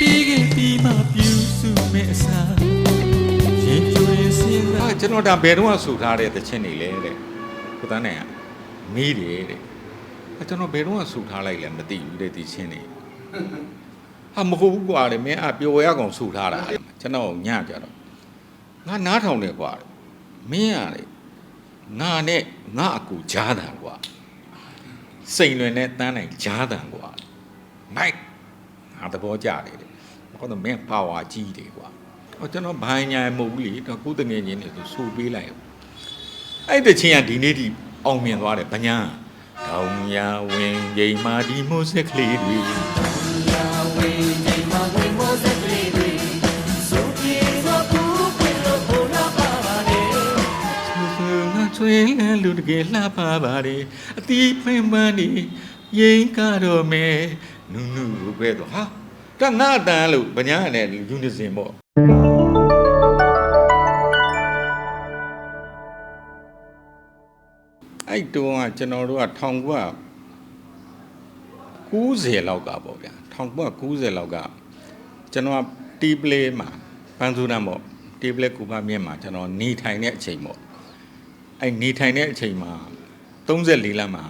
ပြီးခဲ့ပြီးမှပြူစုမဲ့အစားရင်ကျွေးစင်းဟာလာကျွန်တော်ဒါဘယ်တော့မှဆူထားတဲ့သချင်းတွေလဲတဲ့ကိုသားနိုင်ကမီးတယ်တဲ့အဲကျွန်တော်ဘယ်တော့မှဆူထားလိုက်လဲမသိဘူးတဲ့ဒီချင်းတွေဟာမဟုတ်ဘူးကွာတဲ့မင်းအပျော်ရကောင်ဆူထားတာတဲ့ကျွန်တော်ညကြတော့ငါနားထောင်တယ်ကွာတဲ့မင်းရတယ်ငါနဲ့ငါအကူကြားတာကွာစိန်လွင်နဲ့တန်းနိုင်ကြားတာကွာမိုက်ငါသဘောကျတယ် တဲ့ဘာလို့မင်းပါဝါကြီးတယ်ကွာဟောကျွန်တော်ဘိုင်းညာမဟုတ်ဘူးလေတော့ကိုယ်တငယ်ချင်းတွေဆိုဆူပေးလိုက်အဲ့တချင်းကဒီနေ့ဒီအောင်မြင်သွားတယ်ဗညာတောင်ရဝင်ချိန်မာဒီမိုးစက်ကလေးတွေဆူဆူငါချွေးလဲလူတကယ်လှပါပါတယ်အတီးပင်ပန်းနေရင်ကတော့မဲနုနုပဲတော့ဟာ တငါအတန်းလို့ဗညာနဲ့ယူနေစင်ပေါ့အဲ့တုန်းကကျွန်တော်တို့က1990လောက်ကပေါ့ဗျာ1990လောက်ကကျွန်တော်ကတီးပလေးမှာပန်းစုတန်းပေါ့တီးပလေးကူပါမြင့်မှာကျွန်တော်နေထိုင်တဲ့အချိန်ပေါ့အဲ့နေထိုင်တဲ့အချိန်မှာ34လမ်းမှာ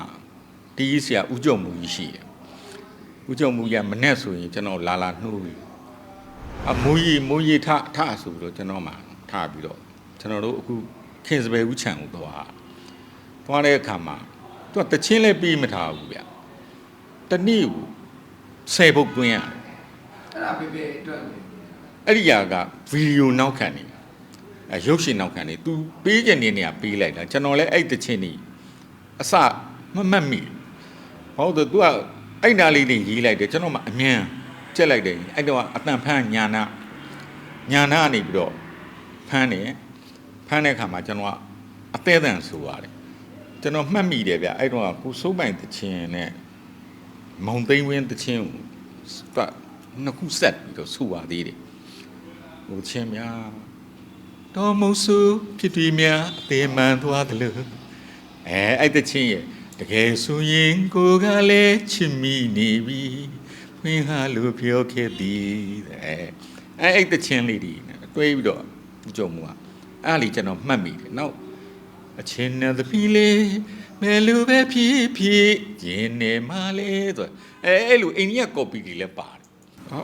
တီးဆရာဦးကျော်မူကြီးရှိတယ် ဦးကျော်မူကြီးကမနဲ့ဆိုရင်ကျွန်တော်လာလာနှိုးပြီးအမူကြီးမူကြီးထထဆိုပြီးတော့ကျွန်တော်မှထပြီးတော့ကျွန်တော်တို့အခုခင်စပယ်ဦးချံကိုသွားသွားတဲ့အခါမှာသူကတချင်းလည်းပြီးမထားဘူးဗျတနေ့ကို10ပုတ်တွင်းရတယ် အဲ့ဒါပေပေအတွက်လေ အဲ့ဒီຢာကဗီဒီယိုနောက်ခံနေအဲရုပ်ရှင်နောက်ခံနေ तू ပေးချင်နေနေရပေးလိုက်တာကျွန်တော်လည်းအဲ့တချင်းนี่အစမမှတ်မိဟုတ်တယ် तू က အဲ့နာလေးတွေရေးလိုက်တယ်ကျွန်တော်မှအမြန်ကြက်လိုက်တယ်အဲ့တော့အတန်ဖန်းညာနာညာနာကနေပြီးတော့ဖန်းတယ်ဖန်းတဲ့အခါမှာကျွန်တော်ကအသေးအံဆိုရတယ်ကျွန်တော်မှတ်မိတယ်ဗျအဲ့တော့ကိုစိုးပိုင်တချင်းနဲ့မောင်သိန်းဝင်းတချင်းကိုပတ်နှစ်ခုဆက်ပြီးတော့ဆူပါသေးတယ်ဟိုချင်းများတော်မုံစုဖြစ်ပြီးများအသေးမှန်သွားတယ်လို့အဲအဲ့တချင်းရဲ့ တကယ်ဆိုရင်ကိုကလည်းချစ်မိနေပြီဝင်းဟာလို့ပြောခဲ့သည်တဲ့အဲအဲ့တချင်းလေးဒီတွေးပြီးတော့ကြုံမှုอ่ะအဲ့လီကျွန်တော်မှတ်မိတယ်နောက်အချင်းနဲ့သပီးလေးမဲလူပဲဖြစ်ဖြစ်ရင်နေမလေးဆိုအဲအဲ့လိုအိန္ဒိယကော်ပီတွေလည်းပါတယ်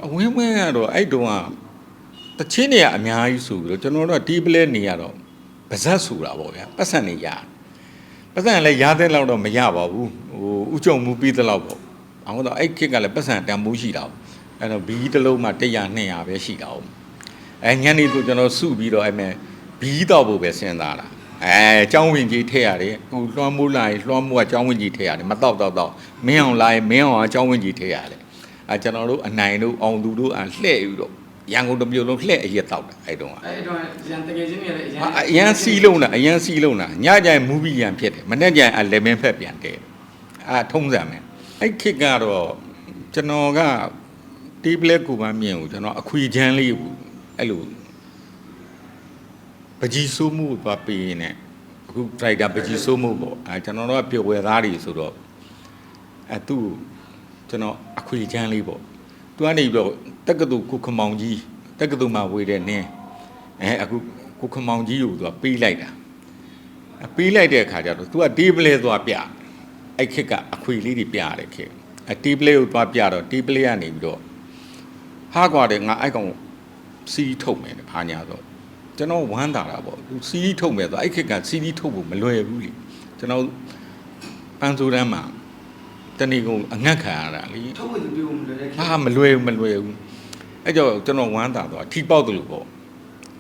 အဝင်းဝင်းကတော့အဲ့တုန်းကတချင်းတွေကအများကြီးဆိုပြီးတော့ကျွန်တော်တို့ကဒီပလဲနေရတော့ပါဇက်ဆိုတာပေါ့ဗျာပတ်စံနေရ ပတ်စံလည်းရတဲ့လောက်တော့မရပါဘူးဟိုဥကြုံမှုပြီးတဲ့လောက်ပေါ့အောင်တော့အဲ့ခက်ကလည်းပတ်စံတန်မိုးရှိတာပေါ့အဲ့တော့ဘီတစ်လုံးမှ100 200ပဲရှိတာပေါ့အဲညနေဆိုကျွန်တော်စုပြီးတော့အဲ့မဲ့ဘီတော့ဖို့ပဲစဉ်းစားတာအဲအကြောင်းဝင်ကြီးထည့်ရတယ်ဟိုလွှမ်းမိုးလာရင်လွှမ်းမိုးကအကြောင်းဝင်ကြီးထည့်ရတယ်မတော့တော့တော့မင်းအောင်လာရင်မင်းအောင်အကြောင်းဝင်ကြီးထည့်ရတယ်အဲကျွန်တော်တို့အနိုင်တို့အောင်သူတို့အလှည့်ပြီးတော့ ရန်ကုန်တစ်မြို့လုံးလှည့်အရက်တောက်တာအဲ့တုန်းကအဲ့တော့ရန်တကယ်ချင်းတွေလည်းရန်ဟာအရန်စီးလုံးတာအရန်စီးလုံးတာညကြရင်မူဗီရန်ဖြစ်တယ်မနေ့ကျရင်အလေမင်းဖက်ပြန်တယ်အာထုံးစံမယ်အဲ့ခေတ်ကတော့ကျွန်တော်ကတီးပလက်ကူမမြင်ဘူးကျွန်တော်အခွေချမ်းလေးဘူးအဲ့လိုပကြီးဆိုးမှုသွားပေးရင်ねအခုဒရိုက်တာပကြီးဆိုးမှုပေါ့အဲကျွန်တော်တို့ကပြုတ်ဝဲသားတွေဆိုတော့အဲသူ့ကိုကျွန်တော်အခွေချမ်းလေးပေါ့ သူကနေပြီးတော့တက္ကသိုလ်ကုခမောင်ကြီးတက္ကသိုလ်မှာဝေတဲ့နင်းအဲအခုကုခမောင်ကြီးကိုသူကပေးလိုက်တာအဲပေးလိုက်တဲ့အခါကျတော့သူကဒီပလဲသွားပြအဲ့ခက်ကအခွေလေးတွေပြရတယ်ခက်အဲတီပလဲကိုသွားပြတော့တီပလဲကနေပြီးတော့ဟာကွာတယ်ငါအဲ့ကောင်စီးထုတ်မယ်တဲ့ဘာညာတော့ကျွန်တော်ဝမ်းသာတာပေါ့သူစီးထုတ်မယ်ဆိုအဲ့ခက်ကစီးထုတ်ဖို့မလွယ်ဘူးလေကျွန်တော်ပန်းစိုးတန်းမှာ တဏီကုံအငတ်ခံရတာလေထုတ်ဖို့ပြုံးတယ်ဟာမလွယ်ဘူးမလွယ်ဘူးအဲ့ကြောင့်ကျွန်တော်ဝမ်းသာသွားထိပေါက်တယ်လို့ပေါ့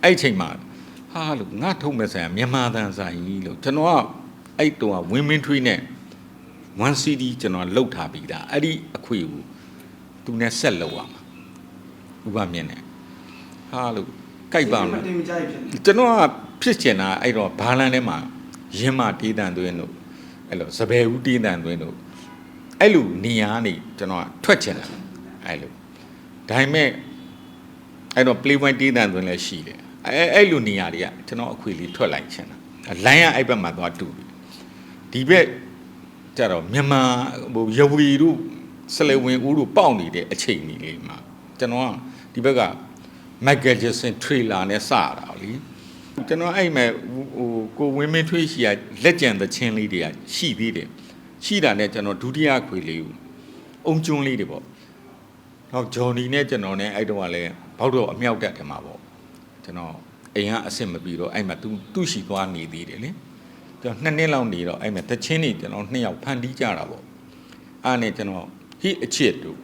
အဲ့အချိန်မှာဟာလို့ငါထုံမဲ့ဆိုင်မြန်မာတန်ဆိုင်ကြီးလို့ကျွန်တော်ကအဲ့တုန်းကဝင်းမင်းထွေးနဲ့ 1 CD ကျွန်တော်လှုပ်ထားပြီးသားအဲ့ဒီအခွေကိုသူနဲ့ဆက်လောက်ရမှာဥပမြင်နေဟာလို့ကြိုက်ပါမလားတင်ကြိုက်ဖြစ်နေကျွန်တော်ကဖြစ်ချင်တာအဲ့တော့ဘာလန်ထဲမှာရင်းမတေးတန်သွင်းတို့အဲ့လိုစပယ်ဦးတေးတန်သွင်းတို့ အဲ့လိုနေရာကနေကျွန်တော်ကထွက်ချင်တာအဲ့လိုဒါပေမဲ့အဲ့တော့ play point တေးတန်သွင်းလည်းရှိတယ်အဲ့အဲ့လိုနေရာတွေကကျွန်တော်အခွေလေးထွက်လိုက်ချင်တာလိုင်းကအဲ့ဘက်မှာသွားတူပြီဒီဘက်ကျတော့မြန်မာဟိုရဝီတို့ဆလေဝင်ဦးတို့ပေါက်နေတဲ့အချိန်ကြီးလေးမှာကျွန်တော်ကဒီဘက်ကမိုက်ကယ်ဂျက်ဆန်ထရီလာနဲ့စရတာလीကျွန်တော်အဲ့မဲ့ဟိုကိုဝင်းမင်းထွေးရှိရလက်ကြံသချင်းလေးတွေကရှိသေးတယ် ရှိတာနဲ့ကျွန်တော်ဒုတိယခွေလေးကိုအုံကျွန်းလေးတွေပေါ့နောက်ဂျော်နီနဲ့ကျွန်တော်နဲ့အဲ့တော့ကလည်းဘောက်တော့အမြောက်တက်တယ်မှာပေါ့ကျွန်တော်အိမ်ကအဆင်မပြေတော့အဲ့မှာသူသူ့ရှိသွားနေသေးတယ်လေကျွန်တော်နှစ်နှစ်လောက်နေတော့အဲ့မှာသချင်းတွေကျွန်တော်နှစ်ယောက်ဖန်တီးကြတာပေါ့အားနဲ့ကျွန်တော်ဟိအချစ်တို့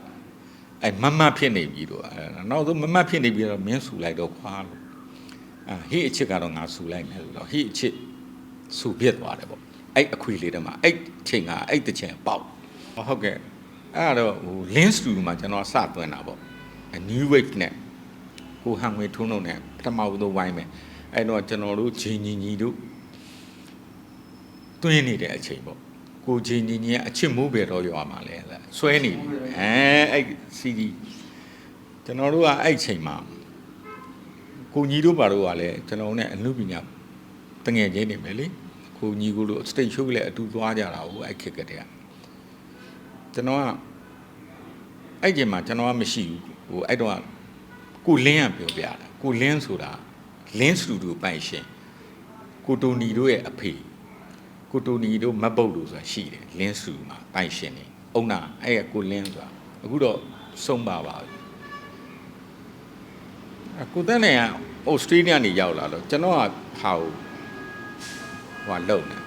အဲ့မမဖြစ်နေပြီတော့အဲ့နောက်ဆုံးမမဖြစ်နေပြီတော့မင်းဆူလိုက်တော့ခွာလို့အာဟိအချစ်ကတော့ငါဆူလိုက်မယ်ဆိုတော့ဟိအချစ်ဆူပြစ်သွားတယ်ပေါ့ အဲ့အခွေလေးတည်းမှာအဲ့ချိန်ကအဲ့တချင်ပေါက်ဟုတ်ကဲ့အဲ့တော့ဟို lens studio မှာကျွန်တော်စသွင်းတာပေါ့ new wave နဲ့ဟိုဟန်ငွေထုံးလုံးနဲ့ပထမဦးဆုံးဝိုင်းမယ်အဲ့တော့ကျွန်တော်တို့ဂျင်းညီညီတို့တွင်းနေတဲ့အချိန်ပေါ့ကိုဂျင်းညီညီကအချစ်မိုးပဲတော့ရွာမှာလဲဆွဲနေပြီအဲအဲ့ CD ကျွန်တော်တို့ကအဲ့ချိန်မှာကိုညီတို့ဘာတို့ကလည်းကျွန်တော်နဲ့အမှုပညာတငယ်ချင်းနေမယ်လေ ကိုညီကိုတို့ state show လည်းအတူသွားကြတာဟိုအဲ့ခက်ကတည်းကကျွန်တော်ကအဲ့ချိန်မှာကျွန်တော်ကမရှိဘူးဟိုအဲ့တော့ကိုလင်းကပြောပြတာကိုလင်းဆိုတာလင်းစတူဒီယိုပိုင်ရှင်ကိုတိုနီတို့ရဲ့အဖေကိုတိုနီတို့မတ်ပုတ်တို့ဆိုတာရှိတယ်လင်းစတူမှာပိုင်ရှင်နေအုံနာအဲ့ကကိုလင်းဆိုတာအခုတော့ဆုံးပါပါပြီအကိုတန်းနေကဩစတြေးလျနေရောက်လာတော့ကျွန်တော်ကဟာ ဟိုဟိုလုံနေ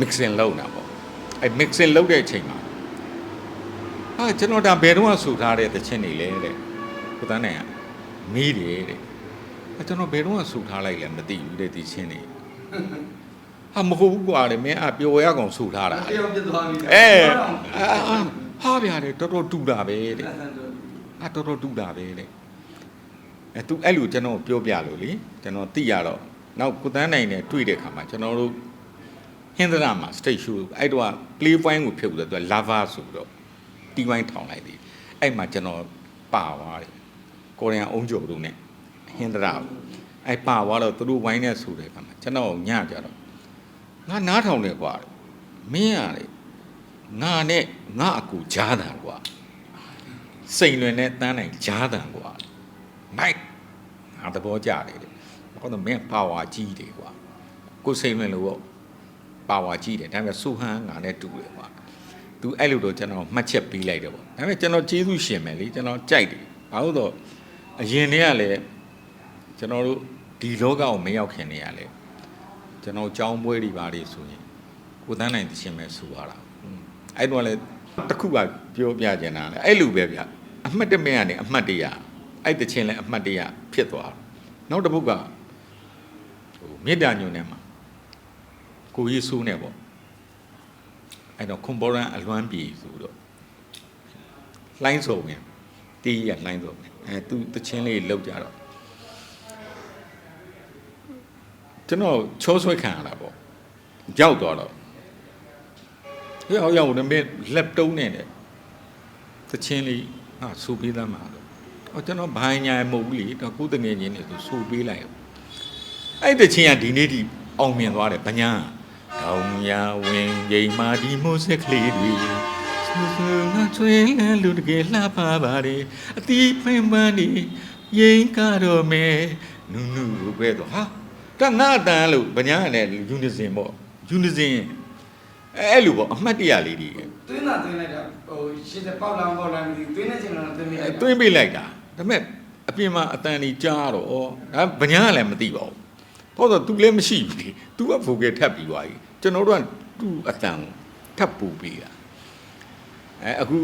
mixing လုံတာပေါ့အဲ့ mixing လုံတဲ့အချိန်မှာဟာကျွန်တော်ဒါဘယ်တော့မှဆူထားတဲ့တခြင်းနေလဲတဲ့ကိုတန်းနေကမီးတယ်တဲ့အဲကျွန်တော်ဘယ်တော့မှဆူထားလိုက်လဲမသိဘူးတဲ့ဒီချင်းနေဟာမဟုတ်ဘူးကွာလေမင်းအပျော်ရကောင်ဆူထားတာတယောက်ပြသွားပြီအဲအာအာဟာဗျာလေတော်တော်တူတာပဲတဲ့အတော်တော်တူတာပဲတဲ့အဲသူအဲ့လိုကျွန်တော်ပြောပြလို့လေကျွန်တော်သိရတော့ နောက်ကိုတန်းနိုင်နဲ့တွေ့တဲ့ခါမှာကျွန်တော်တို့ဟင်္ဒရာမှာ stage show အဲ့တော့ play point ကိုဖြုတ်ပြီးတော့သူက lava ဆိုတော့တီးဝိုင်းထောင်လိုက်သည်အဲ့မှာကျွန်တော်ပါသွားတယ်ကိုရီးယားအုံးကြုံတို့ ਨੇ ဟင်္ဒရာအဲ့ပါသွားတော့သူတို့ဝိုင်းနေဆိုတဲ့ခါမှာကျွန်တော်ညကြတော့ငါနားထောင်တယ်ကွာမင်းရလေငါနဲ့ငါအကူကြားတာကွာစိန်လွင်နဲ့တန်းနိုင်ဂျားတန်ကွာမိုက်ငါသဘောကျတယ်တဲ့ ဘာလို့မင်းပါဝါကြီးတယ်ကွာကိုစိန်လွင်လို့ပေါ့ပါဝါကြီးတယ်ဒါပေမဲ့စူဟန်ငါနဲ့တူတယ်ကွာသူအဲ့လိုတော့ကျွန်တော်မှတ်ချက်ပေးလိုက်တယ်ပေါ့ဒါပေမဲ့ကျွန်တော်ကျေးဇူးရှင်မယ်လေကျွန်တော်ကြိုက်တယ်ဘာလို့တော့အရင်တည်းကလည်းကျွန်တော်တို့ဒီလောကကိုမရောက်ခင်တည်းကလည်းကျွန်တော်ကြောင်းပွဲတွေပါတွေဆိုရင်ကိုတန်းနိုင်တရှင်ပဲဆိုရတာအဲ့တော့လည်းတစ်ခုကပြောပြချင်တာလေအဲ့လိုပဲဗျအမှတ်တမဲ့ကနေအမှတ်တရအဲ့တချင်းလဲအမှတ်တရဖြစ်သွားတယ်နောက်တစ်ပုဒ်ကဟို မေတ္တာညွန်ထဲမှာကိုယေရှုနဲ့ပေါ့အဲ့တော့ခွန်ဘောရန်အလွမ်းပြေဆိုတော့လှိုင်းစုံရင်တီးရလှိုင်းစုံရင်အဲသူတချင်းလေးလောက်ကြတော့ကျွန်တော်ချောဆွဲခံရတာပေါ့ရောက်သွားတော့ဟဲ့ဟောရောက်နေမဲ့လက်တုံးနေတယ်သချင်းလေးဟာစူပေးသားမှာတော့ဟောကျွန်တော်ဘိုင်းညာမဟုတ်ဘူးလေတော့ကုသငယ်ချင်းတွေဆိုစူပေးလိုက် အဲ့သချင်းကဒီနေ့ဒီအောင်မြင်သွားတယ်ဗညာတောင်ရဝင်ရိမ်မာဒီမိုးဆက်ကလေးတွေဆူဆူငါချွေးလဲလူတကယ်လှပါပါတယ်အတီးဖိမ့်ပန်းနေရင်ကတော့မဲနုနုပဲတော့ဟာတငါတန်လို့ဗညာနဲ့ယူနီစင်ပေါ့ယူနီစင်အဲ့လိုပေါ့အမှတ်တရလေးတွေသွင်းတာသွင်းလိုက်တာဟိုရှင်းတဲ့ပေါက်လောင်ပေါက်လောင်မသိသွင်းတဲ့ချိန်တော့သွင်းမိလိုက်သွင်းပေးလိုက်တာဒါပေမဲ့အပြင်မှာအတန်ကြီးကြားတော့ဩဒါဗညာကလည်းမသိပါဘူး ။ဘာလို့သူလည်းမရှိဘူးလေ။ तू ကဗိုကယ်ထပ်ပြီးသွားပြီ။ကျွန်တော်တို့ကသူ့အတန်ထပ်ပူပေးတာ။အဲအခု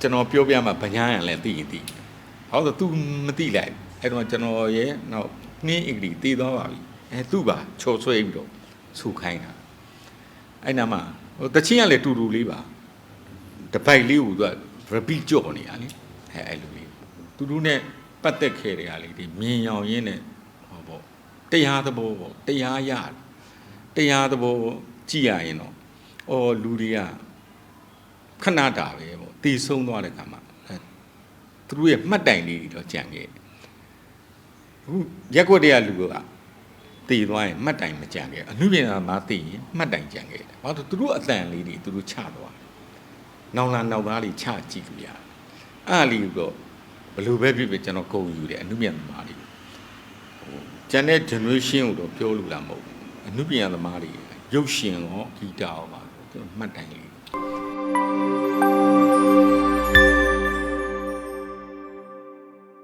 ကျွန်တော်ပြောပြမှာဗညာရန်လည်းသိရင်သိ။ဘာလို့ तू မသိလိုက်။အဲတော့ကျွန်တော်ရဲ့နောက်နှင်းအင်္ဂလိပ်တည်သွားပါပြီ။အဲသူ့ပါချော်ဆွဲပြီးတော့ဆူခိုင်းတာ။အဲ့နာမှာဟိုတချင်းကလည်းတူတူလေးပါ။တပိုက်လေးကိုသူက repeat ကြော့နေတာလေ။အဲအဲ့လိုလေး။တူတူနဲ့ပတ်သက်ခဲ့တဲ့အားလေးဒီမြင်ရောင်ရင်းနဲ့ တရားသဘောပေါ့တရားရတရားသဘောကြည့်ရရင်တော့အော်လူတွေကခဏတာပဲပေါ့တည်ဆုံးသွားတဲ့ခါမှာအဲသူတို့ရဲ့မှတ်တိုင်လေးတွေတော့ကြံခဲ့တယ်အခုရက်ွက်တရလူကတည်သွားရင်မှတ်တိုင်မကြံခဲ့အမှုပြင်သာမှာတည်ရင်မှတ်တိုင်ကြံခဲ့တယ်ဘာလို့လဲသူတို့အတန်လေးတွေသူတို့ချသွားတယ်နောင်လာနောက်သားလေးချကြည့်လို့ရတယ်အဲ့ဒါလေးတော့ယ်လိုပဲဖြစ်ဖြစ်ကျွန်တော်ကုန်ယူတယ်အမှုပြန်သမားတွေဟို ကျန်တဲ့ generation ကိုတော့ပြောလို့လာမဟုတ်ဘူးအမှုပြန်သမားတွေရုပ်ရှင်ရောဂီတရောပါကျွန်တော်မှတ်တိုင်လေး